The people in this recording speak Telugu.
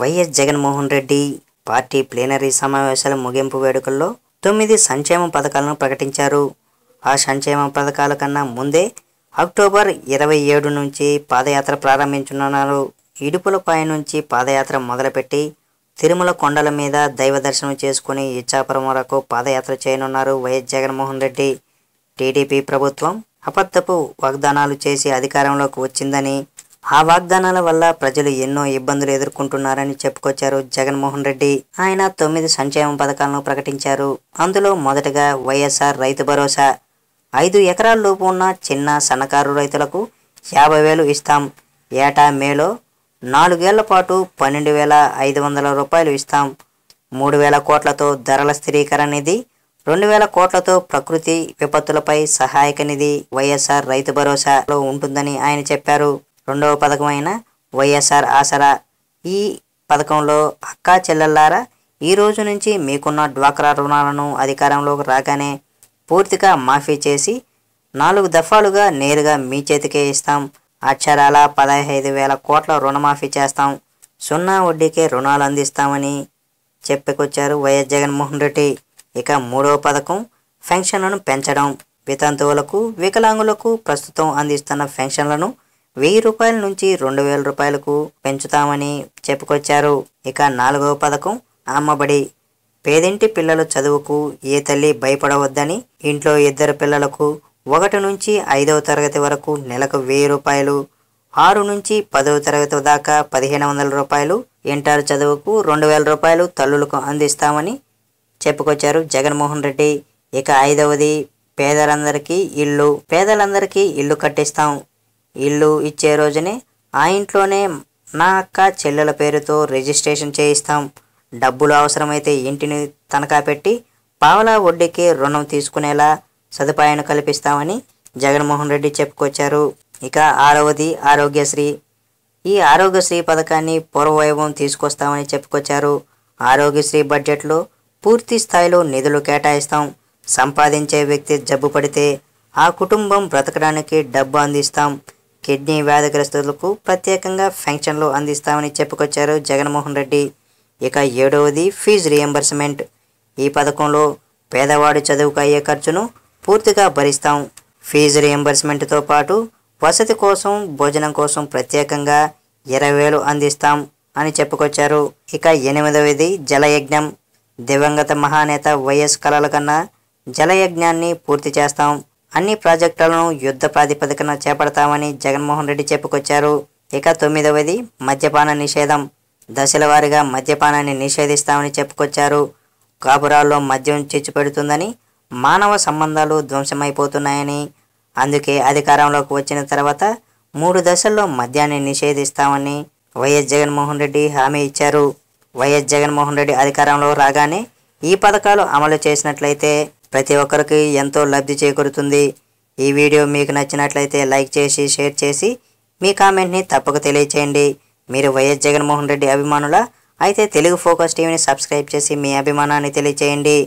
YS Jaganmohan Reddy party plenary సమావేశాల ముగింపు వేడుకల్లో తొమ్మిది సంక్షేమ పథకాలను ప్రకటించారు. ఆ సంక్షేమ పథకాల కన్నా ముందే అక్టోబర్ ఇరవై ఏడు నుంచి పాదయాత్ర ప్రారంభించనున్నారు. ఇడుపులపాయ నుంచి పాదయాత్ర మొదలుపెట్టి తిరుమల కొండల మీద దైవ దర్శనం చేసుకుని ఇచ్చాపురం వరకు పాదయాత్ర చేయనున్నారు వైఎస్ జగన్మోహన్ రెడ్డి. టీడీపీ ప్రభుత్వం అబద్ధపు వాగ్దానాలు చేసి అధికారంలోకి వచ్చిందని ఆ వాగ్దానాల వల్ల ప్రజలు ఎన్నో ఇబ్బందులు ఎదుర్కొంటున్నారని చెప్పుకొచ్చారు జగన్మోహన్ రెడ్డి. ఆయన తొమ్మిది సంక్షేమ పథకాలను ప్రకటించారు. అందులో మొదటగా వైఎస్ఆర్ రైతు భరోసా. ఐదు ఎకరాల లోపు ఉన్న చిన్న సన్నకారు రైతులకు యాభై వేలు ఇస్తాం. ఏటా మేలో నాలుగేళ్ళ పాటు పన్నెండు వేల ఐదు వందల రూపాయలు ఇస్తాం. మూడు వేల కోట్లతో ధరల స్థిరీకరణ నిధి రెండు వేల కోట్లతో ప్రకృతి విపత్తులపై సహాయక నిధి వైఎస్ఆర్ రైతు భరోసాలో ఉంటుందని ఆయన చెప్పారు. రెండవ పథకమైన వైఎస్ఆర్ ఆసరా. ఈ పథకంలో అక్కా చెల్లెల్లారా ఈ రోజు నుంచి మీకున్న డ్వాక్రా రుణాలను అధికారంలోకి రాగానే పూర్తిగా మాఫీ చేసి నాలుగు దఫాలుగా నేరుగా మీ చేతికే ఇస్తాం. అక్షరాల పదహైదు వేల కోట్ల రుణమాఫీ చేస్తాం. సున్నా వడ్డీకే రుణాలు అందిస్తామని చెప్పుకొచ్చారు వైఎస్ జగన్మోహన్ రెడ్డి. ఇక మూడవ పథకం పెన్షన్లను పెంచడం. వితంతువులకు వికలాంగులకు ప్రస్తుతం అందిస్తున్న పెన్షన్లను వెయ్యి రూపాయల నుంచి రెండు వేల రూపాయలకు పెంచుతామని చెప్పుకొచ్చారు. ఇక నాలుగవ పథకం అమ్మబడి. పేదింటి పిల్లల చదువుకు ఏ తల్లి భయపడవద్దని ఇంట్లో ఇద్దరు పిల్లలకు ఒకటి నుంచి ఐదవ తరగతి వరకు నెలకు వెయ్యి రూపాయలు ఆరు నుంచి పదవ తరగతి దాకా పదిహేను వందల రూపాయలు ఇంటర్ చదువుకు రెండు వేల రూపాయలు తల్లులకు అందిస్తామని చెప్పుకొచ్చారు జగన్మోహన్ రెడ్డి. ఇక ఐదవది పేదలందరికీ ఇల్లు. పేదలందరికీ ఇల్లు కట్టిస్తాం. ఇల్లు ఇచ్చే రోజునే ఆ ఇంట్లోనే నా అక్క చెల్లెల పేరుతో రిజిస్ట్రేషన్ చేయిస్తాం. డబ్బులు అవసరమైతే ఇంటిని తనఖా పెట్టి పావలా వడ్డీకి రుణం తీసుకునేలా సదుపాయాన్ని కల్పిస్తామని జగన్మోహన్ రెడ్డి చెప్పుకొచ్చారు. ఇక ఆరవది ఆరోగ్యశ్రీ. ఈ ఆరోగ్యశ్రీ పథకాన్ని పూర్వవైభవం తీసుకొస్తామని చెప్పుకొచ్చారు. ఆరోగ్యశ్రీ బడ్జెట్లో పూర్తి స్థాయిలో నిధులు కేటాయిస్తాం. సంపాదించే వ్యక్తి జబ్బు పడితే ఆ కుటుంబం బ్రతకడానికి డబ్బు అందిస్తాం. కిడ్నీ వ్యాధిగ్రస్తులకు ప్రత్యేకంగా పెన్షన్లు అందిస్తామని చెప్పుకొచ్చారు జగన్మోహన్ రెడ్డి. ఇక ఏడవది ఫీజు రియంబర్స్మెంట్. ఈ పథకంలో పేదవాడి చదువుకు అయ్యే ఖర్చును పూర్తిగా భరిస్తాం. ఫీజు రియంబర్స్మెంట్తో పాటు వసతి కోసం భోజనం కోసం ప్రత్యేకంగా ఇరవై వేలు అందిస్తాం అని చెప్పుకొచ్చారు. ఇక ఎనిమిదవది జలయజ్ఞం. దివంగత మహానేత వైఎస్ కలల కన్నా జలయజ్ఞాన్ని పూర్తి చేస్తాం. అన్ని ప్రాజెక్టులను యుద్ధ ప్రాతిపదికన చేపడతామని జగన్మోహన్ రెడ్డి చెప్పుకొచ్చారు. ఇక తొమ్మిదవది మద్యపాన నిషేధం. దశల వారీగా మద్యపానాన్ని నిషేధిస్తామని చెప్పుకొచ్చారు. కాపురాల్లో మద్యం చిచ్చుపెడుతుందని మానవ సంబంధాలు ధ్వంసమైపోతున్నాయని. అందుకే అధికారంలోకి వచ్చిన తర్వాత మూడు దశల్లో మద్యాన్ని నిషేధిస్తామని వైఎస్ జగన్మోహన్ రెడ్డి హామీ ఇచ్చారు. వైఎస్ జగన్మోహన్ రెడ్డి అధికారంలో రాగానే ఈ పథకాలు అమలు చేసినట్లయితే ప్రతి ఒక్కరికి ఎంతో లబ్ధి చేకూరుతుంది. ఈ వీడియో మీకు నచ్చినట్లయితే లైక్ చేసి షేర్ చేసి మీ కామెంట్ని తప్పక తెలియచేయండి. మీరు వైఎస్ జగన్మోహన్ రెడ్డి అభిమానుల? అయితే తెలుగు ఫోకస్ టీవీని సబ్స్క్రైబ్ చేసి మీ అభిమానాన్ని తెలియచేయండి.